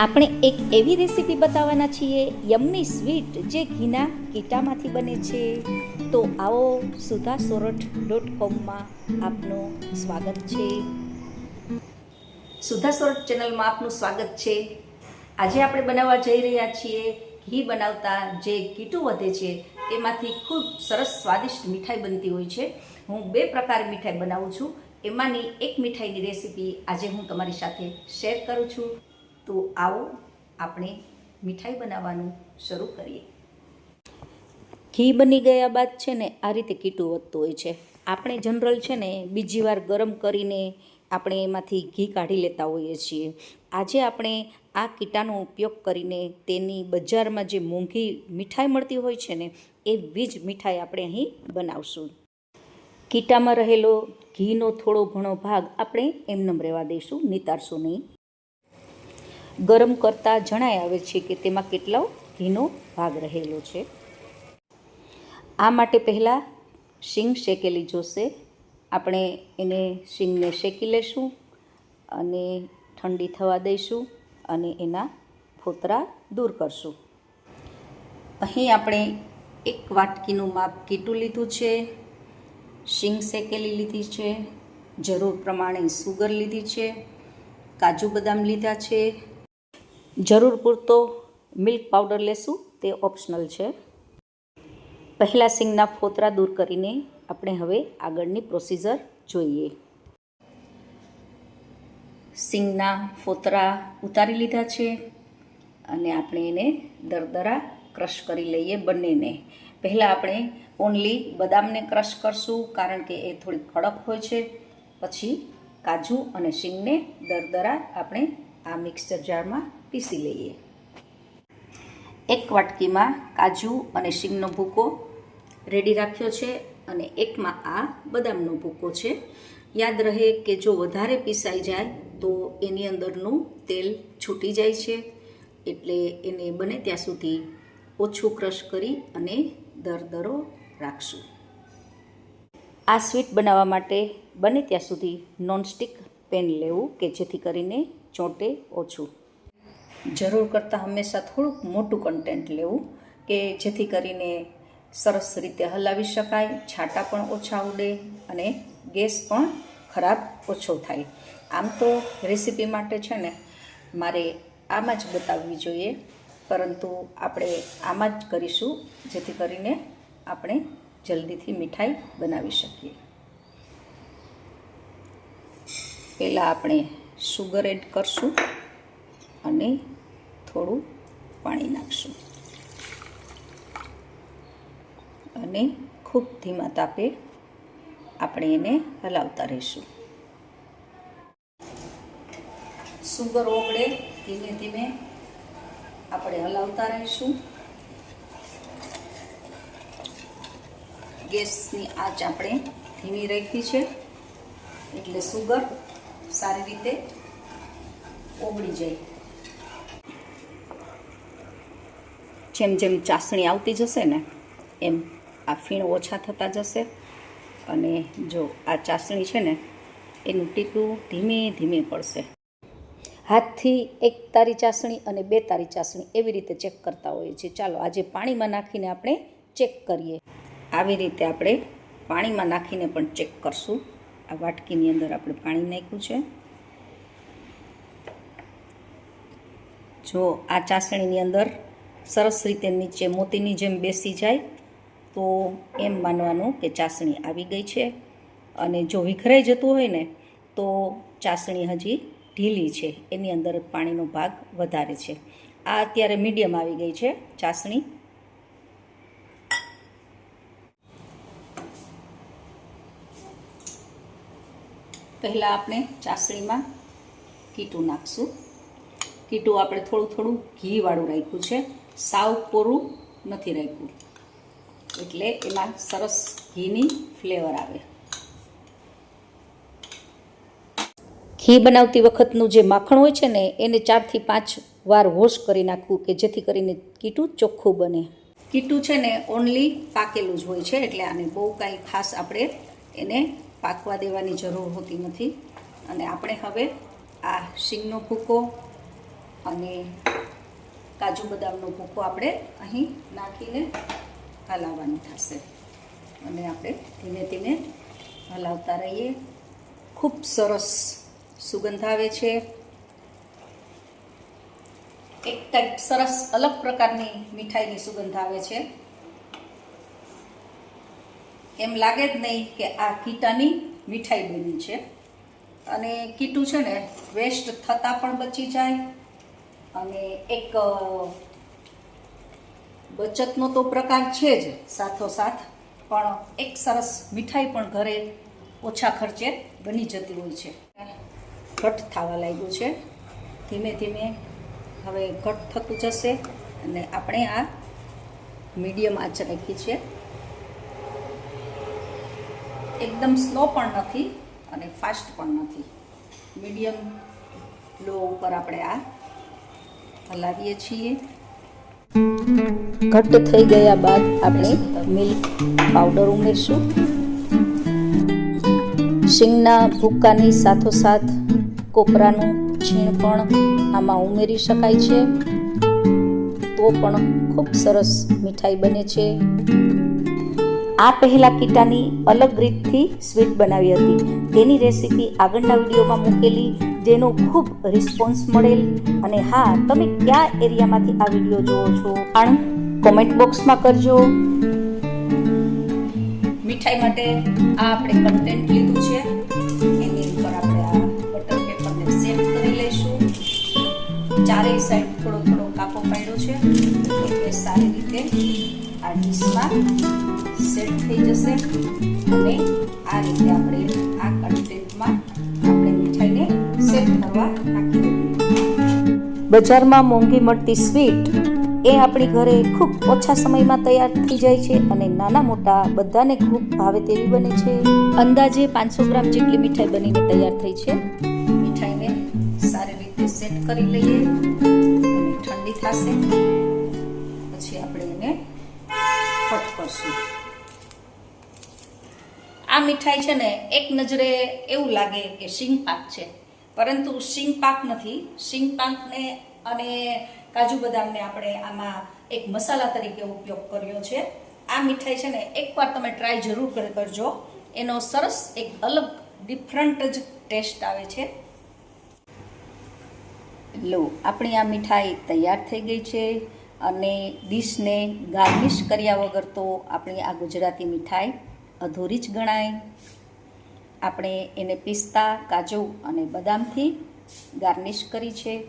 આપણે એક એવી રેસીપી બતાવવાના છીએ. યમની સ્વીટ જે ઘીના કીટામાંથી બને છે. તો આવો સુધા સોરઠ ડોટ કોમમાં આપનું સ્વાગત છે. સુધા સોરઠ ચેનલમાં આપનું સ્વાગત છે. આજે આપણે બનાવવા જઈ રહ્યા છીએ ઘી બનાવતા જે કીટું વધે છે, તેમાંથી ખૂબ સરસ સ્વાદિષ્ટ મીઠાઈ બનતી હોય છે. હું બે પ્રકાર મીઠાઈ બનાવું છું. એમાંની એક મીઠાઈની રેસીપી આજે હું તમારી સાથે શેર કરું છું. તો આવો આપણે મીઠાઈ બનાવવાનું શરૂ કરીએ. ઘી બની ગયા બાદ છે ને આ રીતે કીટું વધતું હોય છે. આપણે જનરલ છે ને બીજી વાર ગરમ કરીને આપણે એમાંથી ઘી કાઢી લેતા હોઈએ છીએ. આજે આપણે આ કીટાનો ઉપયોગ કરીને તેની બજારમાં જે મોંઘી મીઠાઈ મળતી હોય છે ને એવી જ મીઠાઈ આપણે અહીં બનાવશું. કીટામાં રહેલો ઘીનો થોડો ઘણો ભાગ આપણે એમનેમ રહેવા દઈશું, નિતારશું નહીં. ગરમ કરતાં જણાય આવે છે કે તેમાં કેટલો ઘીનો ભાગ રહેલો છે. આ માટે પહેલાં શીંગ શેકેલી જોશે. આપણે એને શીંગને શેકી લેશું અને ઠંડી થવા દઈશું અને એના ફોતરા દૂર કરશું. અહીં આપણે એક વાટકીનું માપ કીટું લીધું છે. શીંગ શેકેલી લીધી છે. જરૂર પ્રમાણે સુગર લીધી છે. કાજુ બદામ લીધા છે. જરૂર પૂરતો મિલ્ક પાવડર લેશું, તે ઓપ્શનલ છે. પહેલાં સિંગના ફોતરા દૂર કરીને આપણે હવે આગળની પ્રોસીજર જોઈએ. સિંગના ફોતરા ઉતારી લીધા છે અને આપણે એને દરદરા ક્રશ કરી લઈએ બંનેને. પહેલાં આપણે ઓનલી બદામને ક્રશ કરશું, કારણ કે એ થોડી કડક હોય છે. પછી કાજુ અને સિંગને દરદરા આપણે આ મિક્સર જારમાં પીસી લઈએ. એક વાટકીમાં કાજુ અને શીંગનો ભૂકો રેડી રાખ્યો છે અને એકમાં આ બદામનો ભૂકો છે. યાદ રહે કે જો વધારે પીસાઈ જાય તો એની અંદરનું તેલ છૂટી જાય છે એટલે એને બને ત્યાં સુધી ઓછું ક્રશ કરી અને દરદરો રાખશું. આ સ્વીટ બનાવવા માટે બને ત્યાં સુધી નોનસ્ટિક પેન લેવું કે જેથી કરીને ચોંટે ઓછું. જરૂર કરતાં હંમેશા થોડુંક મોટું કન્ટેન્ટ લેવું કે જેથી કરીને સરસ રીતે હલાવી શકાય, છાંટા પણ ઓછા ઉડે અને ગેસ પણ ખરાબ ઓછો થાય. આમ તો રેસીપી માટે છે ને, મારે આમાં જ બતાવવી જોઈએ, પરંતુ આપણે આમાં જ કરીશું, જેથી કરીને આપણે જલ્દીથી મીઠાઈ બનાવી શકીએ. પહેલાં આપણે સુગર એડ કરશું અને થોડું પાણી નાખશું. અને ખૂબ ધીમા તાપે આપણે એને હલાવતા રહીશું. સુગર ઓગળે, ધીમે ધીમે આપણે હલાવતા રહીશું. ગેસની આંચ આપણે ધીમી રાખી છે. એટલે સુગર સારી રીતે ઓગળી જાય. જેમ જેમ ચાસણી આવતી જશે ને, એમ આ ફીણ ઓછા થતા જશે અને જો આ ચાસણી છે ને, એનું ટીપું ધીમે ધીમે પડશે. હાથથી એક તારી ચાસણી અને બે તારી ચાસણી એવી રીતે ચેક કરતા હોઈએ છીએ. ચાલો, આજે પાણીમાં નાખીને આપણે ચેક કરીએ. આવી રીતે આપણે પાણીમાં નાખીને પણ ચેક કરશું. આ વાટકીની અંદર આપણે પાણી નાખ્યું છે. જો આ ચાસણીની અંદર સરસ રીતે નીચે મોતીની જેમ બેસી જાય, તો એમ માનવાનું કે ચાસણી આવી ગઈ છે. અને જો વિખરાઈ જતું હોય ને, તો ચાસણી હજી ઢીલી છે. એની અંદર પાણીનો ભાગ વધારે છે. આ અત્યારે મીડિયમ આવી ગઈ છે ચાસણી. પહેલાં આપણે ચાસણીમાં કીટું નાખશું. કીટું આપણે થોડું થોડું ઘીવાળું રાખ્યું છે. સાવ કોરું નથી રાખ્યું. એટલે એમાં સરસ ઘીની ફ્લેવર આવે. ઘી બનાવતી વખતનું જે માખણ હોય છે ને, એને ચારથી પાંચ વાર વોશ કરી નાખવું કે જેથી કરીને કીટું ચોખ્ખું બને. કીટું છે ને ઓનલી પાકેલું જ હોય છે, એટલે આને બહુ કાંઈ ખાસ આપણે એને પાકવા દેવાની જરૂર હોતી નથી. અને આપણે હવે આ શીંગનો ભૂકો અને કાજુ બદામનો ભૂકો આપણે અહીં નાખીને હલાવવાનું થશે. અને આપણે ધીમે ધીમે હલાવતા રહીએ. ખૂબ સરસ સુગંધ આવે છે. એક ટાઈપ સરસ અલગ પ્રકારની મીઠાઈની સુગંધ આવે છે. એમ લાગે જ નહીં કે આ કીટાની મીઠાઈ બની છે. અને કીટું છે ને વેસ્ટ થતાં પણ બચી જાય. અને એક બચતનો તો પ્રકાર છે જ સાથોસાથ, પણ એક સરસ મીઠાઈ પણ ઘરે ઓછા ખર્ચે બની જતી હોય છે. ઘટ થવા લાગ્યું છે. ધીમે ધીમે હવે ઘટ થતું જશે અને આપણે આ મીડિયમ આંચ રાખી છે. એકદમ સ્લો પણ નથી અને ફાસ્ટ પણ નથી. મીડિયમ લો ઉપર આપણે આ હલાવીએ છીએ. ઘટ્ટ થઈ ગયા બાદ આપણે મિલ્ક પાવડર ઉમેરશું. શિંગના ભૂક્કાની સાથોસાથ કોપરાનું છીણ પણ આમાં ઉમેરી શકાય છે. તો પણ ખૂબ સરસ મીઠાઈ બને છે. આ પહેલા કીટાની અલગ રીતથી સ્વીટ બનાવી હતી. તેની રેસીપી આગળના વિડીયોમાં મૂકેલી, જેનો ખૂબ રિસ્પોન્સ મળેલ. અને હા, તમે કયા એરિયામાંથી આ વીડિયો જુઓ છો? પણ કોમેન્ટ બોક્સમાં કરજો. મીઠાઈ માટે આ આપણે કન્ટેન્ટ લીધું છે. એની ઉપર આપણે આ બટર પેપરને સેટ કરી લઈશું. ચારેય સાઈડ થોડો થોડો કાપો પાડ્યો છે. એટલે સારી રીતે આ ડીશમાં સેટ થઈ જશે અને આ રીતે આપણે આ કન્ટેન્ટમાં આપણે મીઠાઈને સેટ કરવા નાખી બજારમાં મોંઘી મળતી સ્વીટ એ આપણી ઘરે ખૂબ ઓછા સમયમાં તૈયાર થઈ જાય છે અને નાના મોટા બધાને ખૂબ ભાવે તેવી બને છે. અંદાજે પાંચસો ગ્રામ જેટલી મીઠાઈ બનીને તૈયાર થઈ છે. મીઠાઈને સારી રીતે સેટ કરી લઈએ ઠંડી થશે. પછી આપણે એને કટ કરશું આ મીઠાઈ છે ને એક નજરે એવું લાગે કે શીંગ છે. પરંતુ શીંગ પાક નથી. શીંગ પાકને અને કાજુ બદામને આપણે આમાં એક મસાલા તરીકે ઉપયોગ કર્યો છે. આ મીઠાઈ છે ને એકવાર તમે ટ્રાય જરૂર કરજો. એનો સરસ એક અલગ ડિફરન્ટ જ ટેસ્ટ આવે છે. લો, આપણી આ મીઠાઈ તૈયાર થઈ ગઈ છે. અને ડીશને ગાર્નિશ કર્યા વગર તો આપણી આ ગુજરાતી મીઠાઈ અધૂરી જ ગણાય. આપણે એને પિસ્તા, કાજુ અને બદામથી ગાર્નિશ કરી છે.